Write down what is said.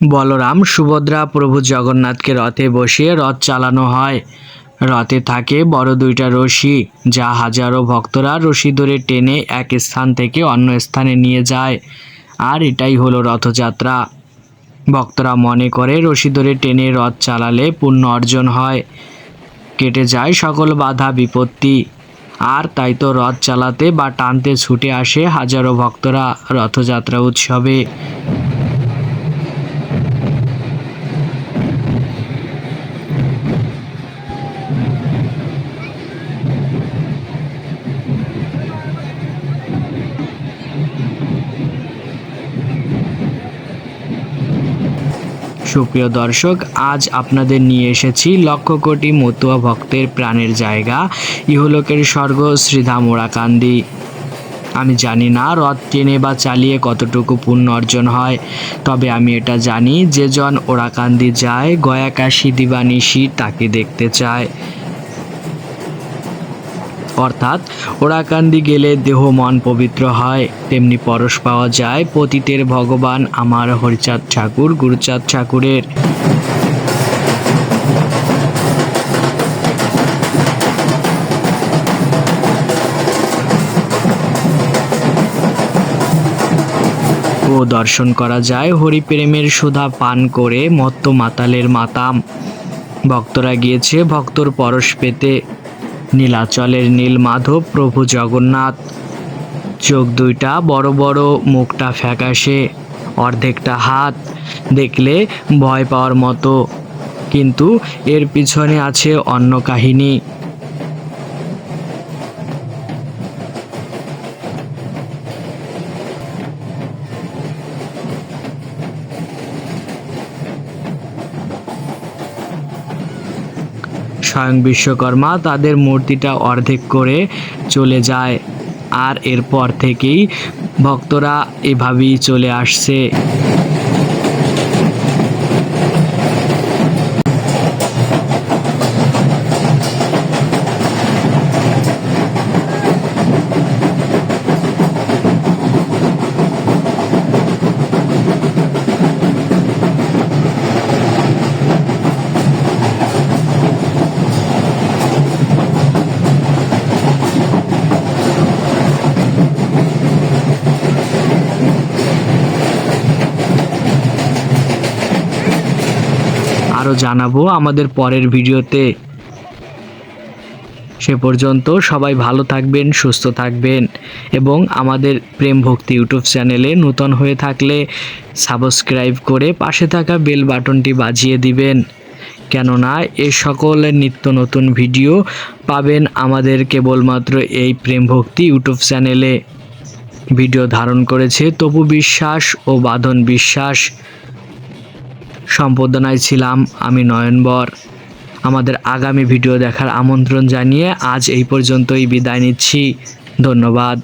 বলরাম, সুভদ্রা প্রভু জগন্নাথকে রথে বসিয়ে রথ চালানো হয়। রথে থাকে বড় দুইটা রশি, যা হাজারো ভক্তরা রশি ধরে টেনে এক স্থান থেকে অন্য স্থানে নিয়ে যায়। আর এটাই হলো রথযাত্রা। ভক্তরা মনে করে রশি ধরে টেনে রথ চালালে পুণ্য অর্জন হয়। কেটে যায় সকল বাধা, বিপত্তি। আর তাই তো রথ চালাতে বা টানতে ছুটে আসে হাজারো ভক্তরা রথযাত্রা উৎসবে। সুপ্রিয় দর্শক, আজ আপনাদের নিয়ে এসেছি লক্ষ কোটি মতুয়া ভক্তের প্রাণের জায়গা, ইহলোকের স্বর্গ শ্রীধাম ওরাকান্দি আমি জানি না রথ টেনে বা চালিয়ে কতটুকু পুণ্য অর্জন হয়, তবে আমি এটা জানি যে জন ওরাকান্দি যায় গয়া কাশি দিবানিশি তাকে দেখতে চায়। অর্থাৎ ওরাকান্দি গেলে দেহ মন পবিত্র হয়। তেমনি পরশ পাওয়া যায় পতিতের ভগবান আমার হরিচাঁদ ঠাকুর, গুরুচাঁদ ঠাকুরের। ও দর্শন করা যায় হরিপ্রেমের সুধা পান করে মত্ত মাতালের মাতাম। ভক্তরা গিয়েছে ভক্তর পরশ পেতে। নীলাচলের নীল মাধব প্রভু জগন্নাথ। চোখ দুইটা বড় বড়, মুখটা ফ্যাকাশে, অর্ধেকটা হাত। দেখলে ভয় পাওয়ার মতো। কিন্তু এর পিছনে আছে অন্য কাহিনী। স্বয়ং বিশ্বকর্মা তাদের মূর্তিটা অর্ধেক করে চলে যায়। আর এরপর থেকেই ভক্তরা এভাবেই চলে আসছে। আরও জানাব আমাদের পরের ভিডিওতে। সে পর্যন্ত সবাই ভালো থাকবেন, সুস্থ থাকবেন এবং আমাদের প্রেম ভক্তি ইউটিউব চ্যানেলে নূতন হয়ে থাকলে সাবস্ক্রাইব করে পাশে থাকা বেল বাটনটি বাজিয়ে দিবেন। কেননা এ সকল নিত্য নতুন ভিডিও পাবেন আমাদের কেবলমাত্র এই প্রেম ভক্তি ইউটিউব চ্যানেলে। ভিডিও ধারণ করেছে তপু বিশ্বাস ও বাঁধন বিশ্বাস। সম্পাদনায় ছিলাম আমি নয়নবর। আমাদের আগামী ভিডিও দেখার আমন্ত্রণ জানিয়ে আজ এই পর্যন্তই বিদায় নিচ্ছি। ধন্যবাদ।